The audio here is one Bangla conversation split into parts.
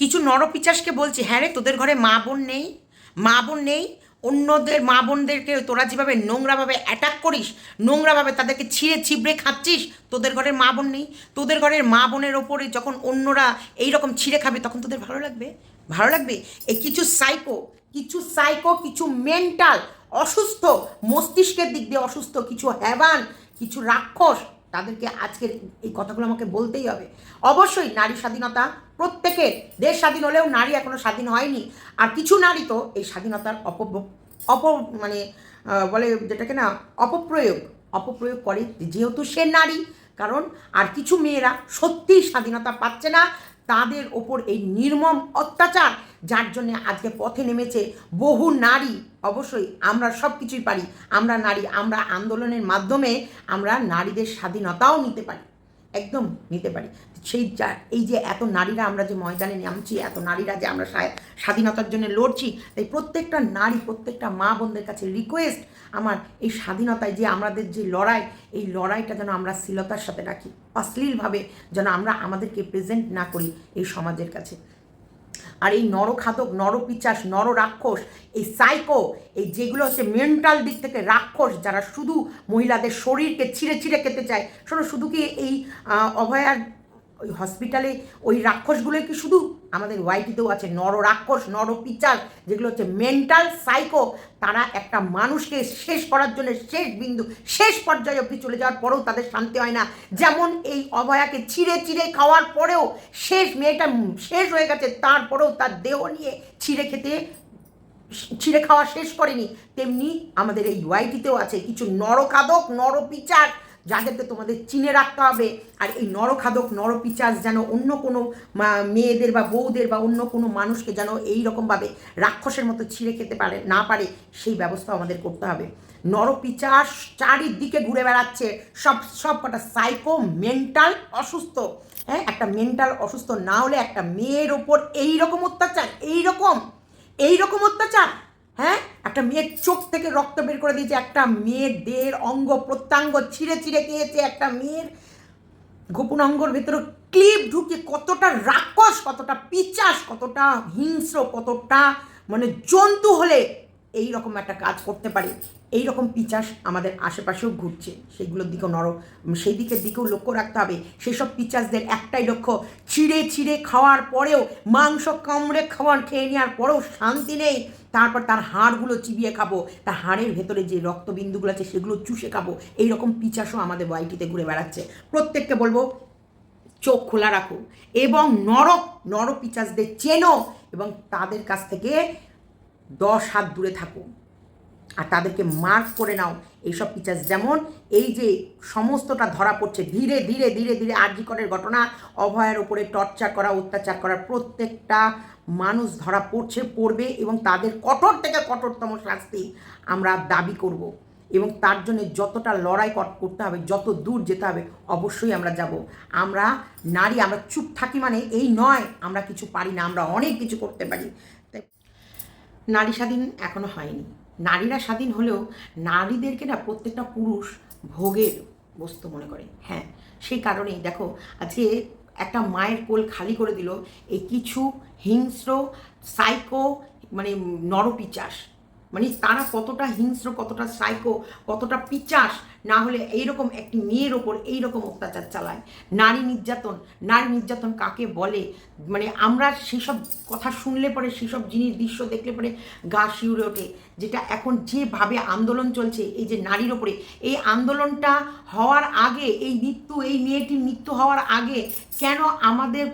কিছু নরপিচাসকে বলছি হ্যাঁ রে, তোদের ঘরে মা বোন নেই, মা বোন নেই, অন্যদের মা বোনদেরকে তোরা যেভাবে নোংরাভাবে অ্যাটাক করিস, নোংরাভাবে তাদেরকে ছিঁড়ে ছিবড়ে খাচ্ছিস, তোদের ঘরের মা বোন নেই, তোদের ঘরের মা বোনের ওপরে যখন অন্যরা এই রকম ছিঁড়ে খাবে, তখন তোদের ভালো লাগবে? ভালো লাগবে? এই কিছু সাইকো কিছু সাইকো কিছু মেন্টাল অসুস্থ মস্তিষ্কের দিক দিয়ে অসুস্থ, কিছু হ্যাবান, কিছু রাক্ষস তাদেরকে আজকের এই কথাগুলো আমাকে বলতেই হবে। অবশ্যই নারী স্বাধীনতা প্রত্যেকের, দেশ স্বাধীন হলেও নারী এখনও স্বাধীন হয়নি। আর কিছু নারী তো এই স্বাধীনতার অপ অপ মানে বলে যেটাকে না, অপপ্রয়োগ অপপ্রয়োগ করে যেহেতু সে নারী, কারণ আর কিছু মেয়েরা সত্যিই স্বাধীনতা পাচ্ছে না। তাদের ওপর এই নির্মম অত্যাচার যার জন্য আজকে পথে নেমেছে বহু নারী। অবশ্যই আমরা সব কিছুই পারি। আমরা নারী, আমরা আন্দোলনের মাধ্যমে আমরা নারীদের স্বাধীনতাও নিতে পারি। একদম নিতে পারি। সেই যা, এই যে এত নারীরা আমরা যে ময়দানে নামছি, এত নারীরা যে আমরা স্বাধীনতার জন্য লড়ছি, তাই প্রত্যেকটা নারী, প্রত্যেকটা মা বোনদের কাছে রিকোয়েস্ট আমার এই স্বাধীনতায় যে আমাদের যে লড়াই, এই লড়াইটা যেন আমরা শ্লীলতার সাথে রাখি। অশ্লীলভাবে যেন আমরা আমাদেরকে প্রেজেন্ট না করি এই সমাজের কাছে। আর এই নরখাদক নরপিচাস নর রাক্ষস এই সাইকো এই যেগুলো হচ্ছে মেন্টাল দিক থেকে রাক্ষস, যারা শুধু মহিলাদের শরীরকে ছিঁড়ে ছিঁড়ে খেতে চায়, শোনো শুধু কি এই অভয়ার ওই হসপিটালে ওই রাক্ষসগুলোই কি শুধু আমাদের ওয়াইটিতেও আছে নর রাক্ষস নর পিচাস যেগুলো হচ্ছে মেন্টাল সাইকো তারা একটা মানুষকে শেষ করার জন্য শেষ বিন্দু, শেষ পর্যায়ে অবধি চলে যাওয়ার পরেও তাদের শান্তি হয় না। যেমন এই অভয়াকে ছিঁড়ে চিড়ে খাওয়ার পরেও শেষ মেয়েটা শেষ হয়ে গেছে, তারপরেও তার দেহ নিয়ে ছিঁড়ে খেতে, ছিঁড়ে খাওয়া শেষ করেনি। তেমনি আমাদের এই ওয়াইটিতেও আছে, কিছু নরখাদক নরপিচার যাদেরকে তোমাদের চিনে রাখতে হবে। আর এই নরখাদক, নরপিচাস যেন অন্য কোনো মেয়েদের বা বউদের বা অন্য কোনো মানুষকে যেন এই রকমভাবে রাক্ষসের মতো ছিঁড়ে খেতে পারে, না পারে, সেই ব্যবস্থা আমাদের করতে হবে। নরপিচাস চারিদিকে ঘুরে বেড়াচ্ছে। সব সব কটা সাইকো মেন্টাল অসুস্থ। হ্যাঁ একটা মেন্টাল অসুস্থ না হলে একটা মেয়ের ওপর এই রকম অত্যাচার এই রকম এই রকম অত্যাচার হ্যাঁ? একটা মেয়ের চোখ থেকে রক্ত বের করে দিয়েছে, একটা মেয়ের দেহের অঙ্গ প্রত্যাঙ্গ ছিঁড়ে ছিঁড়ে খেয়েছে, একটা মেয়ের গোপন অঙ্গর ভেতরে ক্লিপ ঢুকে কতটা রাক্ষস, কতটা পিচাস, কতটা হিংস্র, কতটা মানে জন্তু হলে এই রকম একটা কাজ করতে পারে। এই রকম পিচাস আমাদের আশেপাশেও ঘুরছে। সেইগুলোর দিকেও নর সেই দিকের দিকেও লক্ষ্য রাখতে হবে। সেসব পিচাসদের একটাই লক্ষ্য, ছিঁড়ে ছিঁড়ে খাওয়ার পরেও, মাংস কামড়ে খাওয়ার খেয়ে নেওয়ার পরেও শান্তি নেই। তারপর তার হাড়গুলো চিবিয়ে খাব, তার হাড়ের ভেতরে যে রক্তবিন্দুগুলো আছে সেগুলো চুষে খাব। এই রকম পিচাসও আমাদের ওয়াইটিতে ঘুরে বেড়াচ্ছে। প্রত্যেককে বলব, চোখ খোলা রাখো এবং নরক নরপিচাসদের চেনো এবং তাদের কাছ থেকে দশ হাত দূরে থাকো। আর তাদেরকে মার্ক করে নাও। এইসব টিচার্স যেমন এই যে সমস্তটা ধরা পড়ছে, ধীরে ধীরে ধীরে ধীরে আর্যিকরের ঘটনা, অভয়ের ওপরে টর্চার করা, অত্যাচার করা, প্রত্যেকটা মানুষ ধরা পড়ছে, পড়বে এবং তাদের কঠোর থেকে কঠোরতম শাস্তি আমরা দাবি করব। এবং তার জন্য যতটা লড়াই কর- করতে হবে, যত দূর যেতে হবে, অবশ্যই আমরা যাব। আমরা নারী, আমরা চুপ থাকি মানে এই নয়, আমরা কিছু পারি না, আমরা অনেক কিছু করতে পারি। তাই নারী স্বাধীন এখনও হয়নি। নারীরা স্বাধীন হলেও নারীদেরকে না প্রত্যেকটা পুরুষ ভোগের বস্তু মনে করে। হ্যাঁ সেই কারণেই দেখো, আজকে একটা মায়ের কোল খালি করে দিল এই কিছু হিংস্র সাইকো মানে নরপিচাস মানে তারা কতটা হিংস্র, কতটা সাইকো কতটা পিচাস, না হলে এইরকম একটি মেয়ের ওপর এইরকম অত্যাচার চালায়। নারী নির্যাতন নারী নির্যাতন কাকে বলে? মানে আমরা সেসব কথা শুনলে পরে, সেসব জিনিস, দৃশ্য দেখলে পরে গা শিউরে ওঠে, যেটা এখন যেভাবে আন্দোলন চলছে, এই যে নারীর ওপরে। এই আন্দোলনটা হওয়ার আগে, এই মৃত্যু, এই মেয়েটির মৃত্যু হওয়ার আগে কেন আমাদের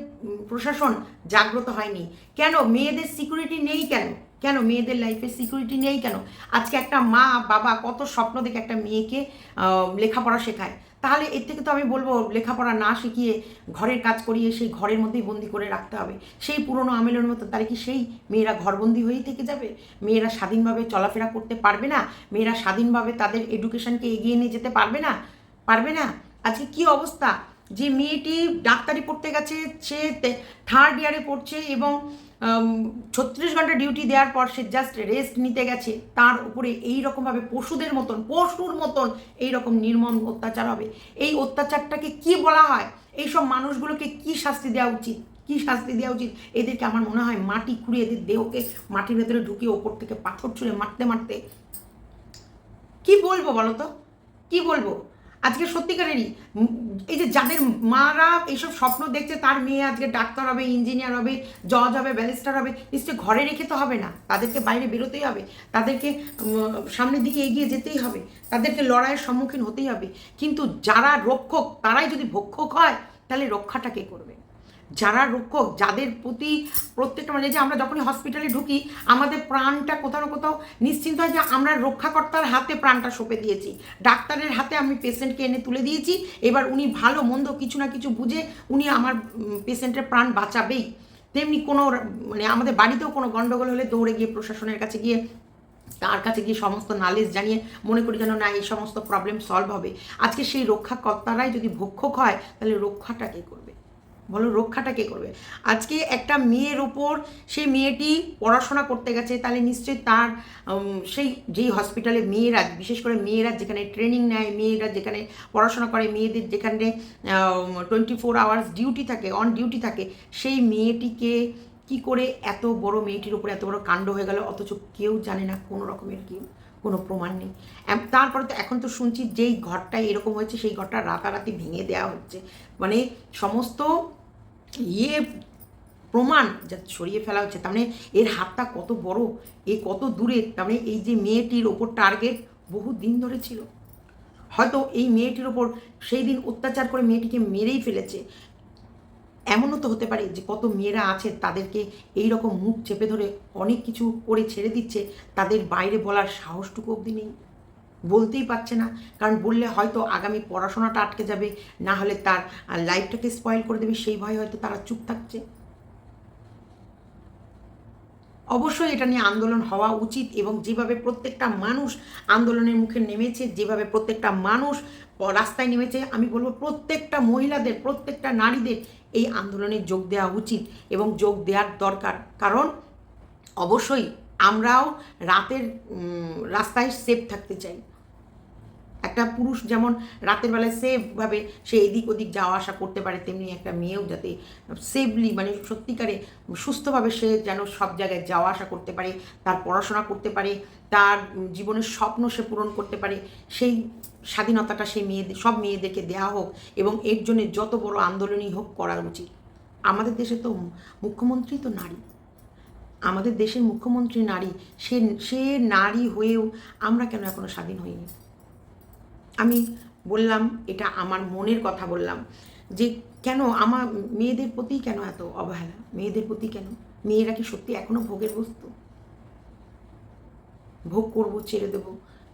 প্রশাসন জাগ্রত হয়নি? কেন মেয়েদের সিকিউরিটি নেই কেন? কেন? মেয়েদের লাইফে সিকিউরিটি নেই কেন? আজকে একটা মা, বাবা কত স্বপ্ন দেখে একটা মেয়েকে লেখাপড়া শেখায়। তাহলে এর থেকে তো আমি বলব, লেখাপড়া না শিখিয়ে ঘরের কাজ করিয়ে সেই ঘরের মধ্যেই বন্দি করে রাখতে হবে। সেই পুরনো আমেলের মতো তারা কি সেই মেয়েরা ঘরবন্দি হয়েই থেকে যাবে? মেয়েরা স্বাধীনভাবে চলাফেরা করতে পারবে না? মেয়েরা স্বাধীনভাবে তাদের এডুকেশনকে এগিয়ে নিয়ে যেতে পারবে না? পারবে না? আজকে কি অবস্থা? যে মেয়েটি ডাক্তারি পড়তে গেছে, সে থার্ড ইয়ারে পড়ছে এবং ছত্রিশ ঘণ্টা ডিউটি দেওয়ার পর সে জাস্ট রেস্ট নিতে গেছে, তার উপরে এই রকমভাবে পশুদের মতন, পশুর মতন এই রকম নির্মম অত্যাচার হবে। এই অত্যাচারটাকে কি বলা হয়? এইসব মানুষগুলোকে কি শাস্তি দেওয়া উচিত? কি শাস্তি দেওয়া উচিত? এদেরকে আমার মনে হয় মাটি খুঁড়ে এদের দেহকে মাটির ভেতরে ঢুকিয়ে ওপর থেকে পাথর ছুঁড়ে মারতে মারতে। কি বলব বলো তো? কি বলব? আজকে সত্যিকারেরই এই যে যাদের মারা এইসব স্বপ্ন দেখছে, তার মেয়ে আজকে ডাক্তার হবে, ইঞ্জিনিয়ার হবে, জজ হবে, ব্যারিস্টার হবে, নিশ্চয়ই ঘরে রেখে তো হবে না। তাদেরকে বাইরে বেরোতেই হবে, তাদেরকে সামনের দিকে এগিয়ে যেতেই হবে, তাদেরকে লড়াইয়ের সম্মুখীন হতেই হবে। কিন্তু যারা রক্ষক, তারাই যদি ভক্ষক হয়, তাহলে রক্ষাটা কে করবে? যারা রক্ষক যাদের প্রতি প্রত্যেকটা মানে যে আমরা যখনই হসপিটালে ঢুকি, আমাদের প্রাণটা কোথাও না কোথাও নিশ্চিন্ত হয় যে আমরা রক্ষাকর্তার হাতে প্রাণটা সঁপে দিয়েছি। ডাক্তারের হাতে আমি পেশেন্টকে এনে তুলে দিয়েছি। এবার উনি ভালো মন্দ কিছু না কিছু বুঝে উনি আমার পেশেন্টের প্রাণ বাঁচাবেই। তেমনি কোনো মানে আমাদের বাড়িতেও কোনো গণ্ডগোল হলে দৌড়ে গিয়ে প্রশাসনের কাছে গিয়ে, তার কাছে গিয়ে সমস্ত নালেজ জানিয়ে মনে করি যেন না, এই সমস্ত প্রবলেম সলভ হবে। আজকে সেই রক্ষাকর্তারাই যদি ভক্ষক হয়, তাহলে রক্ষাটা কে করবে? বলো রক্ষাটা কে করবে? আজকে একটা মেয়ের ওপর সেই মেয়েটি পড়াশোনা করতে গেছে, তাহলে নিশ্চয়ই তার সেই যেই হসপিটালে মেয়েরা, বিশেষ করে মেয়েরা যেখানে ট্রেনিং নেয়, মেয়েরা যেখানে পড়াশোনা করে, মেয়েদের যেখানে টোয়েন্টি ফোর আওয়ার্স ডিউটি থাকে অন ডিউটি থাকে, সেই মেয়েটিকে কি করে এত বড় মেয়েটির উপরে এত বড় কাণ্ড হয়ে গেল? অথচ কেউ জানে না, কোনো রকমের কি, কোনো প্রমাণ নেই। তারপরে তো এখন তো শুনছি যেই ঘরটায় এরকম হয়েছে, সেই ঘরটা রাতারাতি ভেঙে দেওয়া হচ্ছে। মানে সমস্ত ইয়ে প্রমাণ যা সরিয়ে ফেলা হচ্ছে। তার মানে এর হাতটা কত বড়, এ কত দূরে, তার মানে এই যে মেয়েটির ওপর টার্গেট বহু দিন ধরে ছিল। হয়তো এই মেয়েটির ওপর সেই দিন অত্যাচার করে মেয়েটিকে মেরেই ফেলেছে। এমনও তো হতে পারে যে কত মেয়েরা আছে তাদেরকে এই রকম মুখ চেপে ধরে অনেক কিছু করে ছেড়ে দিচ্ছে, তাদের বাইরে বলার সাহসটুকু অবধি নেই। বলতেই পারছে না। কারণ বললে হয়তো আগামী পড়াশোনাটা আটকে যাবে, না হলে তার লাইফটাকে স্পয়েল করে দেবে, সেই ভয়ে হয়তো তারা চুপ থাকছে। অবশ্যই এটা নিয়ে আন্দোলন হওয়া উচিত এবং যেভাবে প্রত্যেকটা মানুষ আন্দোলনের মুখে নেমেছে, যেভাবে প্রত্যেকটা মানুষ রাস্তায় নেমেছে, আমি বলব প্রত্যেকটা মহিলাদের, প্রত্যেকটা নারীদের এই আন্দোলনে যোগ দেওয়া উচিত এবং যোগ দেওয়ার দরকার। কারণ অবশ্যই আমরাও রাতের রাস্তায় সেফ থাকতে চাই। একটা পুরুষ যেমন রাতের বেলায় সেফভাবে সে এদিক ওদিক যাওয়া আসা করতে পারে, তেমনি একটা মেয়েও যাতে সেফলি মানে সত্যিকারে সুস্থভাবে সে যেন সব জায়গায় যাওয়া আসা করতে পারে, তার পড়াশোনা করতে পারে, তার জীবনের স্বপ্ন সে পূরণ করতে পারে, সেই স্বাধীনতাটা সেই মেয়েদের সব মেয়েদেরকে দেওয়া হোক এবং এর জন্য যত বড় আন্দোলনই হোক করা উচিত। আমাদের দেশে তো মুখ্যমন্ত্রী তো নারী। আমাদের দেশের মুখ্যমন্ত্রী নারী, সে সে নারী হয়েও আমরা কেন এখনও স্বাধীন হইনি? আমি বললাম, এটা আমার মনের কথা বললাম, যে কেন আমার মেয়েদের প্রতি কেন এত অবহেলা? মেয়েদের প্রতি কেন? মেয়েরা কি সত্যি এখনও ভোগের বস্তু? ভোগ করব, ছেড়ে দেব,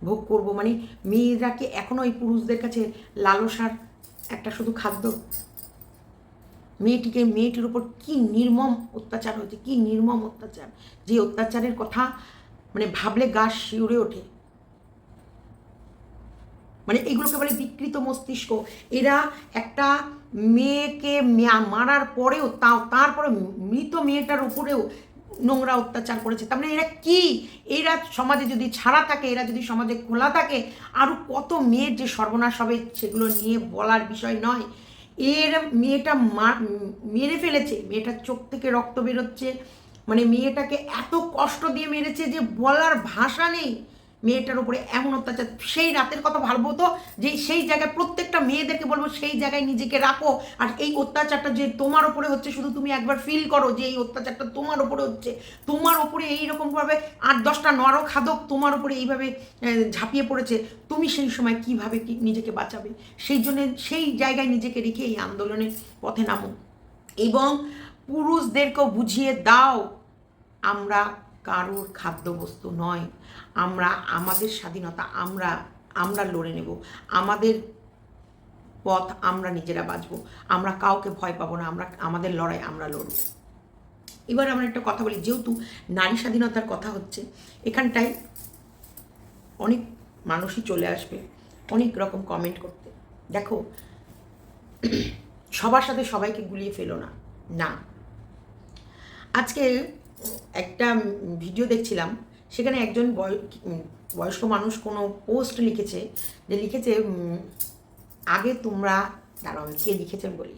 ভোগ করব মানে মেয়েরা কি এখনও ওই পুরুষদের কাছে লালসার একটা শুধু খাদ্য মেয়েটিকে, মেয়েটির উপর কি নির্মম অত্যাচার হয়েছে, কি নির্মম অত্যাচার? যে অত্যাচারের কথা মানে ভাবলে গা শিউরে ওঠে। মানে এগুলোকে বলে বিকৃত মস্তিষ্ক। এরা একটা মেয়েকে মারার পরেও, তাও, তারপরে মৃত মেয়েটার উপরেও নোংরা অত্যাচার করেছে। তার মানে এরা কি? এরা সমাজে যদি ছাড়া থাকে, এরা যদি সমাজে খোলা থাকে আরও কত মেয়ের যে সর্বনাশ হবে সেগুলো নিয়ে বলার বিষয় নয়। এর মেয়েটা মেরে ফেলেছে। মেয়েটার চোখ থেকে রক্ত বেরোচ্ছে। মানে মেয়েটাকে এত কষ্ট দিয়ে মেরেছে যে বলার ভাষা নেই। মেয়েটার উপরে এমন অত্যাচার। সেই রাতের কথা ভাববো তো, যে সেই জায়গায় প্রত্যেকটা মেয়েদেরকে বলব, সেই জায়গায় নিজেকে রাখো। আর এই অত্যাচারটা যে তোমার ওপরে হচ্ছে, শুধু তুমি একবার ফিল করো যে এই অত্যাচারটা তোমার ওপরে হচ্ছে। তোমার ওপরে এইরকমভাবে আট দশটা নরক খাদক তোমার ওপরে এইভাবে ঝাঁপিয়ে পড়েছে। তুমি সেই সময় কীভাবে কি নিজেকে বাঁচাবে? সেই জন্য সেই জায়গায় নিজেকে রেখে এই আন্দোলনের পথে নামো। এবং পুরুষদেরকেও বুঝিয়ে দাও, আমরা কারোর খাদ্যবস্তু নয়। আমরা, আমাদের স্বাধীনতা, আমরা আমরা লড়ে নেব। আমাদের পথ আমরা নিজেরা বাঁচবো। আমরা কাউকে ভয় পাবো না। আমরা, আমাদের লড়াই আমরা লড়ব। এবার আমরা একটা কথা বলি। যেহেতু নারী স্বাধীনতার কথা হচ্ছে, এখানটায় অনেক মানুষই চলে আসবে, অনেক রকম কমেন্ট করতে। দেখো, সবার সাথে সবাইকে গুলিয়ে ফেলো না। না। আজকে একটা ভিডিও দেখছিলাম, সেখানে একজন বয়- বয়স্ক মানুষ কোনো পোস্ট লিখেছে, যে লিখেছে আগে তোমরা দাঁড়াও, কে লিখেছেন বলি।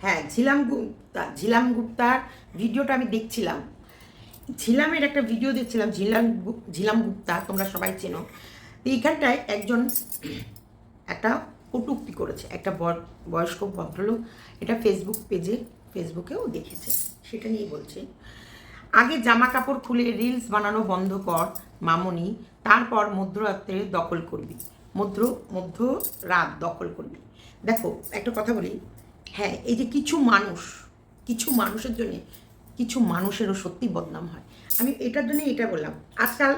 হ্যাঁ ঝিলাম গুপ্তা ঝিলাম গুপ্তার ভিডিওটা আমি দেখছিলাম। ঝিলামের একটা ভিডিও দেখছিলাম, ঝিলাম ঝিলাম গুপ্তা তোমরা সবাই চেনো। তো এইখানটায় একজন একটা কটুক্তি করেছে, একটা বয়স্ক ভদ্রলোক, এটা ফেসবুক পেজে ফেসবুকেও দেখেছে, সেটা নিয়ে বলছি। আগে জামা কাপড় খুলে রিলস বানানো বন্ধ কর, মামনি। তারপর মধ্যরাত্রে দখল করবি। মধ্য মধ্য রাত দখল করবি। দেখো, একটা কথা বলি। হ্যাঁ এই যে কিছু মানুষ, কিছু মানুষের জন্যে কিছু মানুষেরও সত্যি বদনাম হয়। আমি এটার জন্য এটা বললাম। আজকাল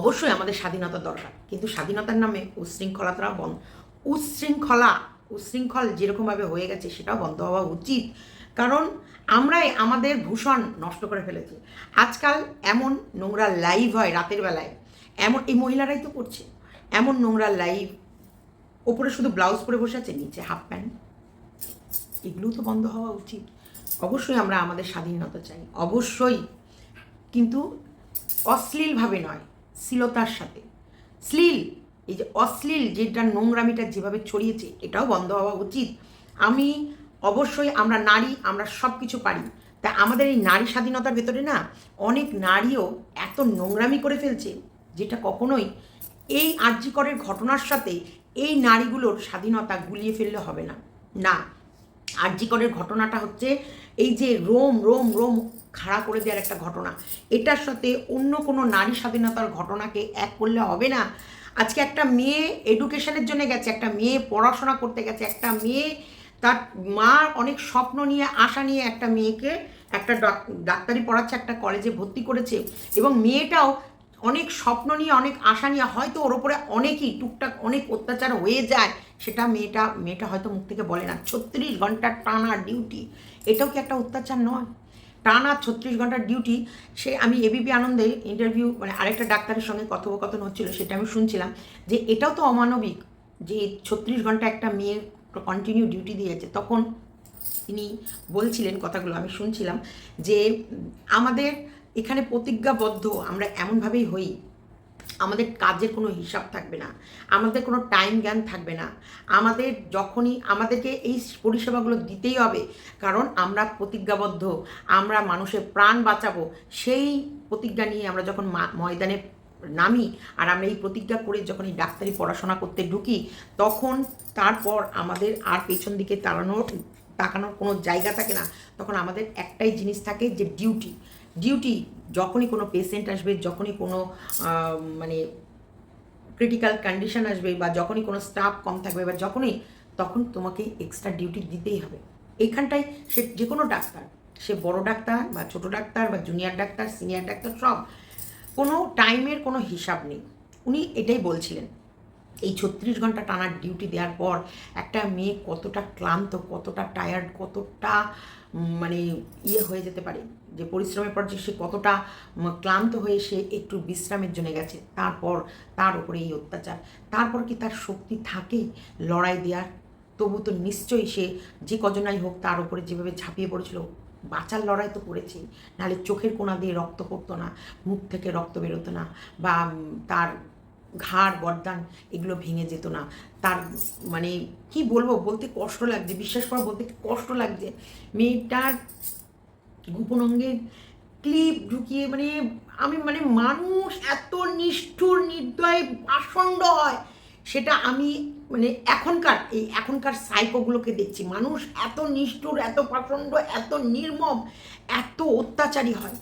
অবশ্যই আমাদের স্বাধীনতা দরকার, কিন্তু স্বাধীনতার নামে উচ্ছৃঙ্খলতাও বন্ধ। উচ্ছৃঙ্খলা উচ্ছৃঙ্খল যেরকমভাবে হয়ে গেছে সেটাও বন্ধ হওয়া উচিত। কারণ আমরাই আমাদের ভূষণ নষ্ট করে ফেলেছি। আজকাল এমন নোংরা লাইভ হয় রাতের বেলায়। এমন, এই মহিলারাই তো করছে। এমন নোংরা লাইভ ওপরে শুধু ব্লাউজ পরে বসে আছে, নিচে হাফ প্যান্ট এগুলোও তো বন্ধ হওয়া উচিত। অবশ্যই আমরা আমাদের স্বাধীনতা চাই। অবশ্যই। কিন্তু অশ্লীলভাবে নয়, শ্লীলতার সাথে। শ্লীল এই যে অশ্লীল যেটা নোংরামিটা যেভাবে ছড়িয়েছে, এটাও বন্ধ হওয়া উচিত। আমি অবশ্যই আমরা নারী, আমরা সব কিছু পারি। তা আমাদের এই নারী স্বাধীনতার ভেতরে না, অনেক নারীও এত নোংরামি করে ফেলছে, যেটা কখনোই এই আর্যিকরের ঘটনার সাথে এই নারীগুলোর স্বাধীনতা গুলিয়ে ফেললে হবে না। না, আর্যিকরের ঘটনাটা হচ্ছে এই যে রোম রোম রোম খাড়া করে দেওয়ার একটা ঘটনা। এটার সাথে অন্য কোনো নারী স্বাধীনতার ঘটনাকে এক করলে হবে না। আজকে একটা মেয়ে এডুকেশনের জন্য গেছে, একটা মেয়ে পড়াশোনা করতে গেছে, একটা মেয়ে তার মার অনেক স্বপ্ন নিয়ে, আশা নিয়ে একটা মেয়েকে একটা ডাক- ডাক্তারি পড়াচ্ছে, একটা কলেজে ভর্তি করেছে এবং মেয়েটাও অনেক স্বপ্ন নিয়ে, অনেক আশা নিয়ে, হয়তো ওর ওপরে অনেকই টুকটাক অনেক অত্যাচার হয়ে যায়, সেটা মেয়েটা মেয়েটা হয়তো মুখ থেকে বলে না। ছত্রিশ ঘণ্টার টানা ডিউটি এটাও কি একটা অত্যাচার নয়? টানা ছত্রিশ ঘণ্টার ডিউটি সে আমি এবিপি আনন্দে ইন্টারভিউ মানে আরেকটা ডাক্তারের সঙ্গে কথোপকথন হচ্ছিল, সেটা আমি শুনছিলাম যে এটাও তো অমানবিক, যে ছত্রিশ ঘণ্টা একটা মেয়ে কন্টিনিউ ডিউটি দিয়েছে। তখন তিনি বলছিলেন কথাগুলো, আমি শুনছিলাম যে, আমাদের এখানে প্রতিজ্ঞাবদ্ধ, আমরা এমনভাবেই হই। আমাদের কাজের কোনো হিসাব থাকবে না, আমাদের কোনো টাইম জ্ঞান থাকবে না, আমাদের যখনই আমাদেরকে এই পরিষেবাগুলো দিতেই হবে, কারণ আমরা প্রতিজ্ঞাবদ্ধ, আমরা মানুষের প্রাণ বাঁচাবো, সেই প্রতিজ্ঞা নিয়ে আমরা যখন ময়দানে নামি আর আমরা এই প্রতিজ্ঞা করে যখন এই ডাক্তারি পড়াশোনা করতে ঢুকি, তখন তারপর আমাদের আর পেছন দিকে তাড়ানোর, তাকানোর কোনো জায়গা থাকে না, তখন আমাদের একটাই জিনিস থাকে যে ডিউটি ডিউটি যখনই কোনো পেশেন্ট আসবে, যখনই কোনো মানে ক্রিটিক্যাল কন্ডিশন আসবে বা যখনই কোনো স্টাফ কম থাকবে বা যখনই, তখন তোমাকে এক্সট্রা ডিউটি দিতেই হবে। এইখানটায় সে যে কোনো ডাক্তার, সে বড় ডাক্তার বা ছোট ডাক্তার বা জুনিয়র ডাক্তার সিনিয়র ডাক্তার, সব, কোনো টাইমের কোনো হিসাব নেই। উনি এটাই বলছিলেন, এই ছত্রিশ ঘণ্টা টানার ডিউটি দেওয়ার পর একটা মেয়ে কতটা ক্লান্ত, কতটা টায়ার্ড কতটা মানে ইয়ে হয়ে যেতে পারে। যে পরিশ্রমের পর যে সে কতটা ক্লান্ত হয়ে সে একটু বিশ্রামের জন্য গেছে, তারপর তার উপরে এই অত্যাচার। তারপর কি তার শক্তি থাকে লড়াই দেওয়ার তবু তো নিশ্চয়ই সে যে কজনাই হোক তার উপরে যেভাবে ঝাঁপিয়ে পড়েছিল, বাঁচার লড়াই তো করেছেই। নাহলে চোখের কোনা দিয়ে রক্ত পড়তো না, মুখ থেকে রক্ত বেরোতো না, বা তার ঘাড়, বরদান এগুলো ভেঙে যেত না। তার মানে কি বলব, বলতে কষ্ট লাগছে, বিশ্বাস করে বলতে কষ্ট লাগছে। মেয়েটার গোপন অঙ্গে ক্লিপ ঢুকিয়ে মানে আমি মানে মানুষ এত নিষ্ঠুর, নির্দয় পাষণ্ড হয়, সেটা আমি মানে এখনকার, এই এখনকার সাইকোগুলোকে দেখছি। মানুষ এত নিষ্ঠুর, এত প্রচণ্ড এত নির্মম, এত অত্যাচারী হয়।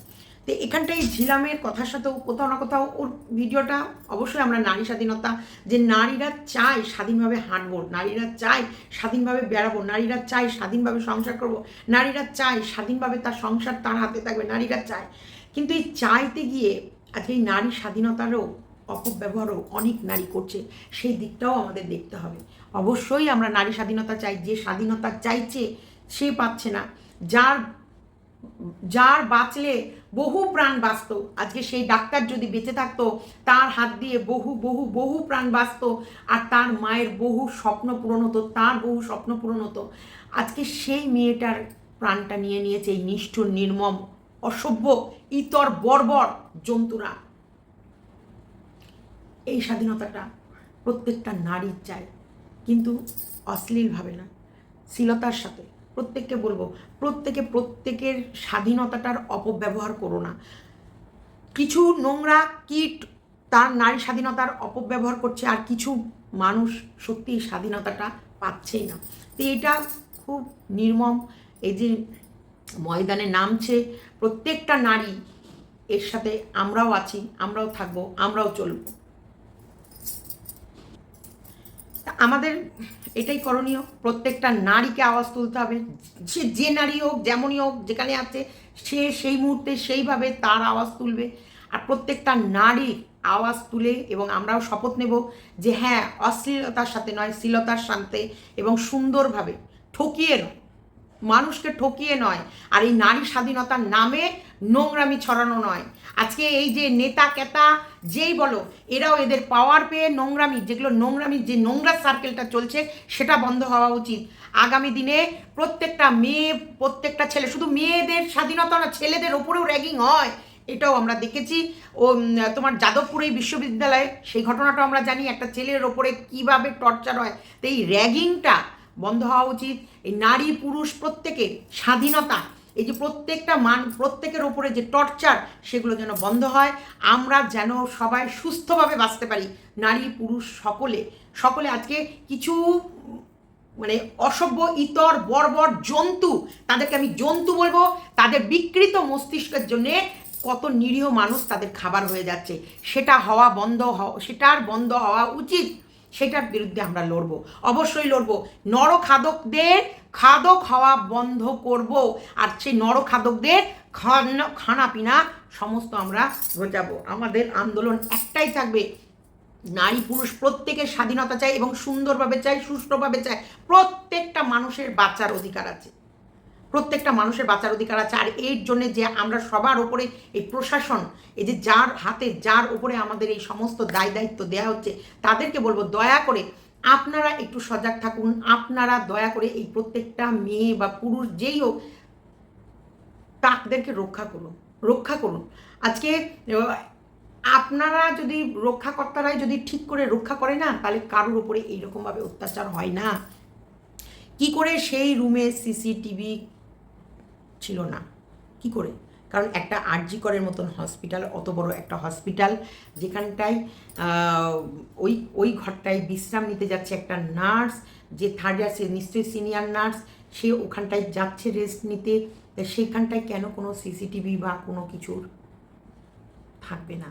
তো এখানটায় ঝিলামের কথার সাথেও কোথাও না কোথাও ওর ভিডিওটা অবশ্যই আমরা নারী স্বাধীনতা, যে নারীরা চায় স্বাধীনভাবে হাঁটবো, নারীরা চায় স্বাধীনভাবে বেড়াবো, নারীরা চায় স্বাধীনভাবে সংসার করব, নারীরা চায় স্বাধীনভাবে তার সংসার তার হাতে থাকবে, নারীরা চায়। কিন্তু এই চাইতে গিয়ে আজকে এই নারী স্বাধীনতারও অপব্যবহারও অনেক নারী করছে, সেই দিকটাও আমাদের দেখতে হবে। অবশ্যই আমরা নারী স্বাধীনতা চাই, যে স্বাধীনতা চাইছে সে পাচ্ছে না। যার যার বাঁচলে বহু প্রাণ বাঁচত। আজকে সেই ডাক্তার যদি বেঁচে থাকতো, তার হাত দিয়ে বহু বহু বহু প্রাণ বাঁচত আর তার মায়ের বহু স্বপ্ন পূরণ হতো, তার বহু স্বপ্ন পূরণ হতো। আজকে সেই মেয়েটার প্রাণটা নিয়ে নিয়েছে এই নিষ্ঠুর, নির্মম, অসভ্য, ইতর, বর্বর জন্তুরা। এই স্বাধীনতাটা প্রত্যেকটা নারীর চায়, কিন্তু অশ্লীলভাবে না, শ্লীলতার সাথে। প্রত্যেককে বলব, প্রত্যেকে প্রত্যেকের স্বাধীনতাটার অপব্যবহার করো না। কিছু নোংরা কীট তার নারী স্বাধীনতার অপব্যবহার করছে আর কিছু মানুষ সত্যি স্বাধীনতাটা পাচ্ছেই না। তো এটা খুব নির্মম। এই যে ময়দানে নামছে প্রত্যেকটা নারী, এর সাথে আমরাও আছি, আমরাও থাকব, আমরাও চলবো। আমাদের এটাই করণীয়। প্রত্যেকটা নারীকে আওয়াজ তুলতে হবে। সে যে নারী হোক, যেমনই হোক, যেখানে আছে, সে সেই মুহূর্তে সেইভাবে তার আওয়াজ তুলবে। আর প্রত্যেকটা নারীর আওয়াজ তুলে এবং আমরাও শপথ নেব যে হ্যাঁ অশ্লীলতার সাথে নয়, শ্লীলতার সাথে এবং সুন্দরভাবে ঠকিয়ে নয়। মানুষকে ঠকিয়ে নয়। আর এই নারী স্বাধীনতার নামে নোংরামি ছড়ানো নয়। আজকে এই যে নেতা কেতা যেই বলো, এরাও এদের পাওয়ার পেয়ে নোংরামি, যেগুলো নোংরামি, যে নোংরা সার্কেলটা চলছে, সেটা বন্ধ হওয়া উচিত। আগামী দিনে প্রত্যেকটা মেয়ে, প্রত্যেকটা ছেলে, শুধু মেয়েদের স্বাধীনতা না, ছেলেদের ওপরেও র্যাগিং হয়। এটাও আমরা দেখেছি। ও তোমার যাদবপুর বিশ্ববিদ্যালয়ে সেই ঘটনাটা আমরা জানি, একটা ছেলের ওপরে কীভাবে টর্চার হয়। তো এই র্যাগিংটা বন্ধ হওয়া উচিত। এই নারী পুরুষ প্রত্যেকের স্বাধীনতা এই যে প্রত্যেকটা মান, প্রত্যেকের ওপরে যে টর্চার সেগুলো যেন বন্ধ হয়, আমরা যেন সবাই সুস্থভাবে বাঁচতে পারি, নারী, পুরুষ, সকলে। সকলে আজকে কিছু মানে অসভ্য, ইতর, বর্বর জন্তু, তাদেরকে আমি জন্তু বলব, তাদের বিকৃত মস্তিষ্কের জন্যে কত নিরীহ মানুষ তাদের খাবার হয়ে যাচ্ছে। সেটা হওয়া বন্ধ সেটার বন্ধ হওয়া উচিত, সেটার বিরুদ্ধে আমরা লড়বো। অবশ্যই লড়বো। নরখাদকদের খাদক হওয়া বন্ধ করব। আর সেই নরখাদকদের খানা খানা পিনা সমস্ত আমরা রোজাবো আমাদের আন্দোলন একটাই থাকবে। নারী পুরুষ প্রত্যেকের স্বাধীনতা চাই এবং সুন্দরভাবে চাই, সুষ্ঠুভাবে চাই। প্রত্যেকটা মানুষের বাঁচার অধিকার আছে। প্রত্যেকটা মানুষের বাঁচার অধিকার আছে। আর এর জন্যে যে আমরা সবার ওপরে এই প্রশাসন, এই যে যার হাতে, যার ওপরে আমাদের এই সমস্ত দায় দায়িত্ব দেওয়া হচ্ছে, তাদেরকে বলব দয়া করে আপনারা একটু সজাগ থাকুন, আপনারা দয়া করে এই প্রত্যেকটা মেয়ে বা পুরুষ যেই হোক, তাদেরকে রক্ষা করুন রক্ষা করুন। আজকে আপনারা যদি রক্ষাকর্তারাই যদি ঠিক করে রক্ষা করে না, তাহলে কারোর উপরে এইরকমভাবে অত্যাচার হয় না। কি করে সেই রুমে সিসিটিভি ছিল না? কি করে? কারণ একটা আরজি করের মতন হসপিটাল, অত বড় একটা হসপিটাল যেখানটায় ওই ওই ঘরটায় বিশ্রাম নিতে যাচ্ছে একটা নার্স, যে থার্ড ইয়ার সে নিশ্চয়ই সিনিয়র নার্স, সে ওখানটায় যাচ্ছে রেস্ট নিতে, তা সেইখানটায় কেন কোনো সিসিটিভি বা কোনো কিছুর থাকবে না?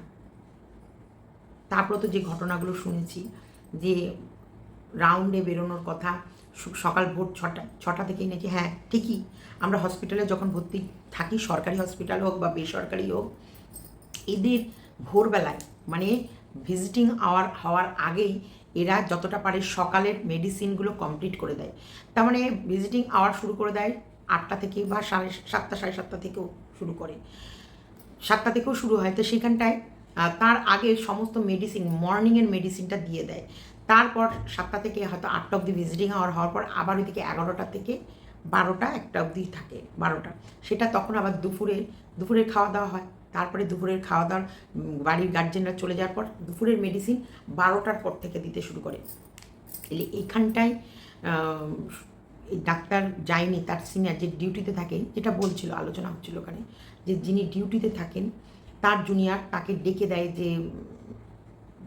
তারপরে তো যে ঘটনাগুলো শুনেছি, যে রাউন্ডে বেরোনোর কথা সকাল ভোর ছটা ছটা থেকেই নাকি হ্যাঁ ঠিকই, আমরা হসপিটালে যখন ভর্তি থাকি, সরকারি হসপিটাল হোক বা বেসরকারি হোক, এদের ভোরবেলায় মানে ভিজিটিং আওয়ার হওয়ার আগেই এরা যতটা পারে সকালের মেডিসিনগুলো কমপ্লিট করে দেয়। তার মানে ভিজিটিং আওয়ার শুরু করে দেয় আটটা থেকে বা সাড়ে সাতটা সাড়ে সাতটা থেকেও শুরু করে। সাতটা থেকেও শুরু হয়, তো সেখানটায় তার আগে সমস্ত মেডিসিন মর্নিংয়ের মেডিসিনটা দিয়ে দেয়। তারপর সাতটা থেকে হয়তো আটটা অবধি ভিজিটিং আওয়ার হওয়ার পর আবার ওইদিকে এগারোটা থেকে বারোটা একটা অবধি থাকে, বারোটা। সেটা তখন আবার দুপুরে, দুপুরের খাওয়া দাওয়া হয়। তারপরে দুপুরের খাওয়া দাওয়ার বাড়ির গার্জেনরা চলে যাওয়ার পর দুপুরের মেডিসিন বারোটার পর থেকে দিতে শুরু করে। এলে এইখানটায় এই ডাক্তার যায়নি, তার সিনিয়র যে ডিউটিতে থাকেন যেটা বলছিল, আলোচনা হচ্ছিল ওখানে, যে যিনি ডিউটিতে থাকেন, তার জুনিয়র তাকে ডেকে দেয় যে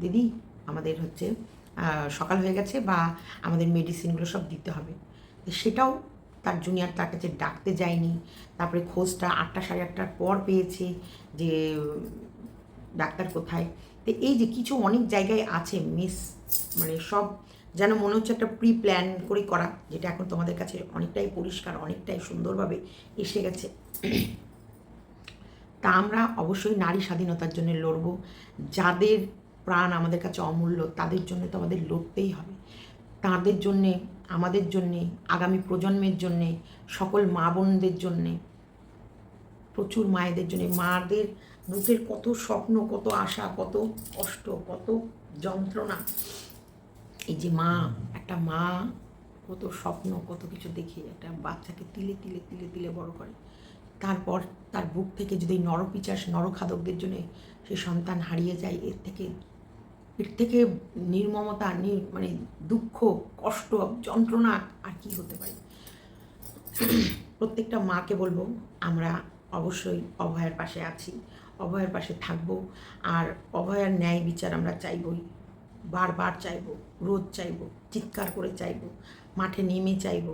দিদি, আমাদের হচ্ছে সকাল হয়ে গেছে বা আমাদের মেডিসিনগুলো সব দিতে হবে। সেটাও তার জুনিয়র তার কাছে ডাকতে যায়নি। তারপরে খোঁজটা আটটা সাড়ে আটটার পর পেয়েছে যে, ডাক্তার কোথায়? তো এই যে কিছু অনেক জায়গায় আছে মিস মানে সব যেন মনে হচ্ছে একটা প্রি প্ল্যান করে করা, যেটা এখন তোমাদের কাছে অনেকটাই পরিষ্কার, অনেকটাই সুন্দরভাবে এসে গেছে। তা আমরা অবশ্যই নারী স্বাধীনতার জন্য লড়বো। যাদের প্রাণ আমাদের কাছে অমূল্য, তাদের জন্য তো আমাদের লড়তেই হবে। তাদের জন্যে, আমাদের জন্যে, আগামী প্রজন্মের জন্যে, সকল মা বোনদের জন্যে, প্রচুর মায়েদের জন্যে, মাদের বুকের কত স্বপ্ন, কত আশা, কত কষ্ট, কত যন্ত্রণা। এই যে মা, একটা মা কত স্বপ্ন, কত কিছু দেখে একটা বাচ্চাকে তিলে তিলে তিলে তিলে বড় করে। তারপর তার বুক থেকে যদি নরপিচাস নরখাদকদের জন্য সে সন্তান হারিয়ে যায়, এর থেকে এর থেকে নির্মমতা, নির মানে দুঃখ, কষ্ট, যন্ত্রণা আর কি হতে পারে? প্রত্যেকটা মাকে বলব, আমরা অবশ্যই অভয়ের পাশে আছি, অভয়ের পাশে থাকব আর অভয়ের ন্যায় বিচার আমরা চাইবই। বারবার চাইব, রোজ চাইব, চিৎকার করে চাইব, মাঠে নেমে চাইব।